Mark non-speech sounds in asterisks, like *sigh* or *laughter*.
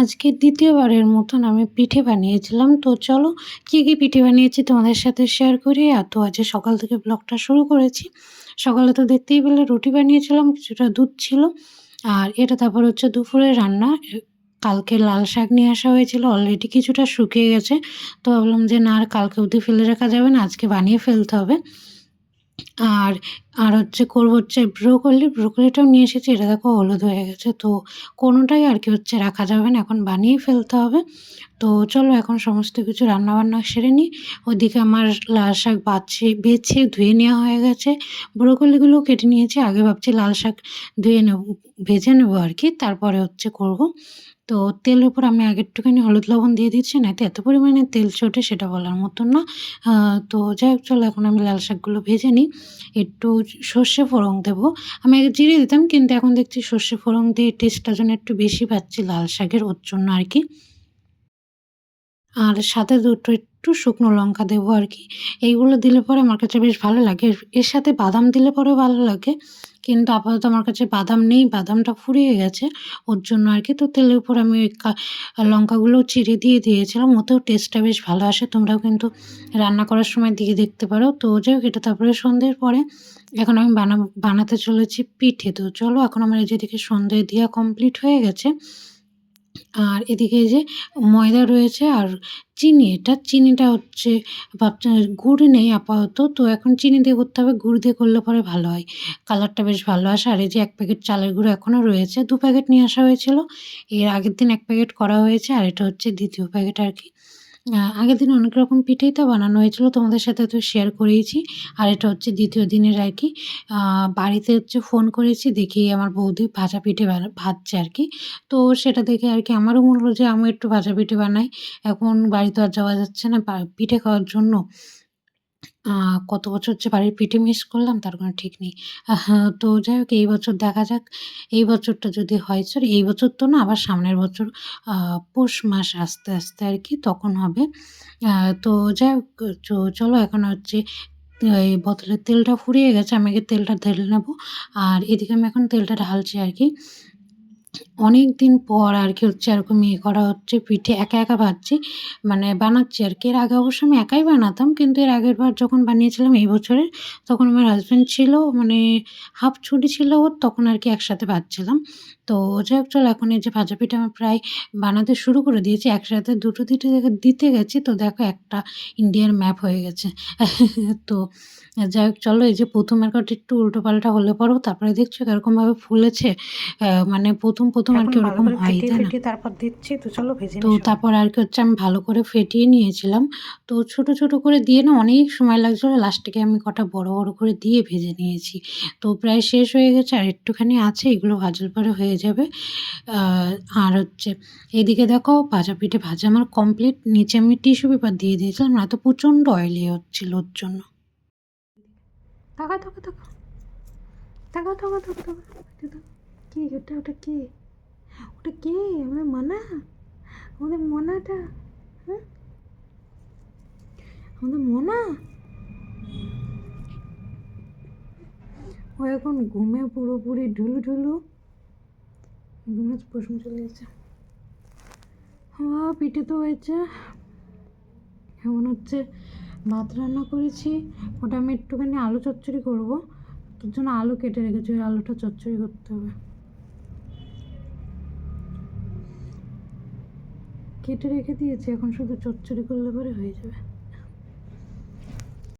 আজকে দ্বিতীয়বারের মতন আমি পিঠে বানিয়েছিলাম। তো চলো কী, কী পিঠে বানিয়েছি তোমাদের সাথে শেয়ার করি। আর তো আজকে সকাল থেকে ব্লগটা শুরু করেছি। সকালে তো দেখতেই পেলে রুটি বানিয়েছিলাম, কিছুটা দুধ ছিল। আর এটা তারপর হচ্ছে দুপুরের রান্না। কালকে লাল শাক নিয়ে আসা হয়েছিল। অলরেডি কিছুটা শুকিয়ে গেছে। তো ভাবলাম যে না আর কালকে অবধি ফেলে রাখা যাবে না, আজকে বানিয়ে ফেলতে হবে। আর, আর হচ্ছে করব হচ্ছে ব্রোকলি, ব্রোকলিটাও নিয়ে এসেছি। এটা দেখো হলুদ হয়ে গেছে। তো কোনোটাই আর কি হচ্ছে রাখা যাবে না, এখন বানিয়ে ফেলতে হবে। তো চলো এখন সমস্ত কিছু রান্নাবান্না সেরে নিই। ওদিকে আমার লাল শাক বাছি বেছে ধুয়ে নেওয়া হয়ে গেছে। ব্রোকলিগুলোও কেটে নিয়েছি। আগে ভাবছি লাল শাক ধুয়ে নেব, ভেজে নেব আর কি। তারপরে হচ্ছে করব। তো তেলের উপর আমি আগে একটুখানি হলুদ লবণ দিয়ে দিচ্ছি, নয়তো এত পরিমাণে তেল ছোটে সেটা বলার মতন না। তো যাই হোক চলো এখন আমি লাল শাকগুলো ভেজে নিই। একটু সর্ষে ফোড়ন দেবো। আমি আগে জিরে দিতাম কিন্তু এখন দেখছি সর্ষে ফোড়ন দিয়ে টেস্টটা যেন একটু বেশি পাচ্ছি লাল শাকের ওর জন্য আর কি। আর সাথে দুটো একটু শুকনো লঙ্কা দেবো আর কি। এইগুলো দিলে পরে আমার কাছে বেশ ভালো লাগে। এর সাথে বাদাম দিলে পরেও ভালো লাগে। কিন্তু আপাতত আমার কাছে বাদাম নেই, বাদামটা ফুরিয়ে গেছে। ওর জন্য আর কি। তো তেলের উপর আমি ওই কা লঙ্কাগুলোও চিড়ে দিয়ে দিয়েছিলাম। ওতেও টেস্টটা বেশ ভালো আসে। তোমরাও কিন্তু রান্না করার সময় দিয়ে দেখতে পারো। তো যাই হোক এটা তারপরে সন্ধ্যের পরে এখন আমি বানা বানাতে চলেছি পিঠে। তো চলো এখন আমার এই যেদিকে সন্ধ্যে দেওয়া কমপ্লিট হয়ে গেছে। আর এদিকে যে ময়দা রয়েছে আর চিনি, এটা চিনিটা হচ্ছে ভাবছি গুড় নেই আপাতত, তো এখন চিনি দিয়ে করতে হবে, গুড় দিয়ে করলে পরে ভালো হয়। কালারটা বেশ ভালো আসে, আর এই যে এক প্যাকেট চালের গুঁড়ো এখনও রয়েছে, দু প্যাকেট নিয়ে আসা হয়েছিল, এর আগের দিন এক প্যাকেট করা হয়েছে, আর এটা হচ্ছে দ্বিতীয় প্যাকেট আর কি। আগের দিন অনেক রকম পিঠেই তো বানানো হয়েছিল, তোমাদের সাথে তো শেয়ার করেইছি। আর এটা হচ্ছে দ্বিতীয় দিনের আর কি। বাড়িতে হচ্ছে ফোন করেছি, দেখি আমার বৌদি ভাজা পিঠে ভাজছে আর কি। তো সেটা দেখে আর কি আমারও মনে হলো যে আমি একটু ভাজা পিঠে বানাই। এখন বাড়িতে আর যাওয়া যাচ্ছে না পিঠে খাওয়ার জন্য। কত বছর যে বাড়ির পিঠে মিস করলাম, তার কোনো ঠিক নেই। তো যাই হোক, এই বছর দেখা যাক। এই বছরটা যদি হয় সরি এই বছর তো না, আবার সামনের বছর পৌষ মাস আস্তে আস্তে আর কি, তখন হবে। তো যাই হোক চলো, এখন হচ্ছে, এই বোতলের তেলটা ফুরিয়ে গেছে, আমি আগে তেলটা ঢেলে নেব। আর এদিকে আমি এখন তেলটা ঢালছি আর কি। অনেক দিন পর আর কি হচ্ছে, এরকম ইয়ে করা হচ্ছে, পিঠে একা একা ভাজছি মানে বানাচ্ছি আর কি। এর আগে অবশ্য আমি একাই বানাতাম, কিন্তু এর আগের বার যখন বানিয়েছিলাম এই বছরের তখন আমার হাজব্যান্ড ছিল মানে হাফ ছুটি ছিল ওর, তখন আর কি একসাথে ভাজছিলাম তো যাই হোক, চলো এখন এই যে ভাজা পিঠে আমার প্রায় বানাতে শুরু করে দিয়েছি, একসাথে দুটো দিতে দিতে গেছি, তো দেখো একটা ইন্ডিয়ার ম্যাপ হয়ে গেছে। *laughs* তো যাই হোক, চলো এই যে প্রথম একটা একটু উল্টো পাল্টা হলে পরেও তারপরে দেখছ কিরকমভাবে ফুলেছে মানে প্রথম প্রথম আর কি ওরকম হয় তাই না? তারপর দিচ্ছি তো চলো ভেজে তো তারপর আর কি হচ্ছে আমি ভালো করে ফেটিয়ে নিয়েছিলাম। তো ছোট ছোট করে দিয়ে না অনেক সময় লাগছিল লাস্টে আমি কটা বড় বড় করে দিয়ে ভেজে নিয়েছি। তো প্রায় শেষ হয়ে গেছে আর একটুখানি আছে এগুলো ভাজার পরে হয়ে যাবে। আর হচ্ছে এদিকে দেখো ভাজা পিঠে ভাজা আমার কমপ্লিট নিচে আমি টিস্যু পেপার দিয়ে দিয়েছিলাম না তো প্রচণ্ড অয়েলি হচ্ছিল ওর জন্য। তাকা তাকা তাকা তাকা তাকা তাকা তাকা কি ওটা ওটা কে? ওটা কে? আমাদের মানা? আমাদের মনাটা? হ্যাঁ? আমাদের মনা? ও এখন ঘুমে পুরোপুরি ঢুলু ঢুলু। ঘুমে প্রশ্ন চলে গেছে। হওয়া পিঠে তো হয়েছে। এমন হচ্ছে ভাত রান্না করেছি। ওটা আমি একটুখানি আলু চচ্চড়ি করব। তার জন্য আলু কেটে রেখেছি। ওই আলুটা চচ্চড়ি করতে হবে। কেটে রেখে দিয়েছি এখন শুধু চচ্চড়ি করলে পরে হয়ে যাবে।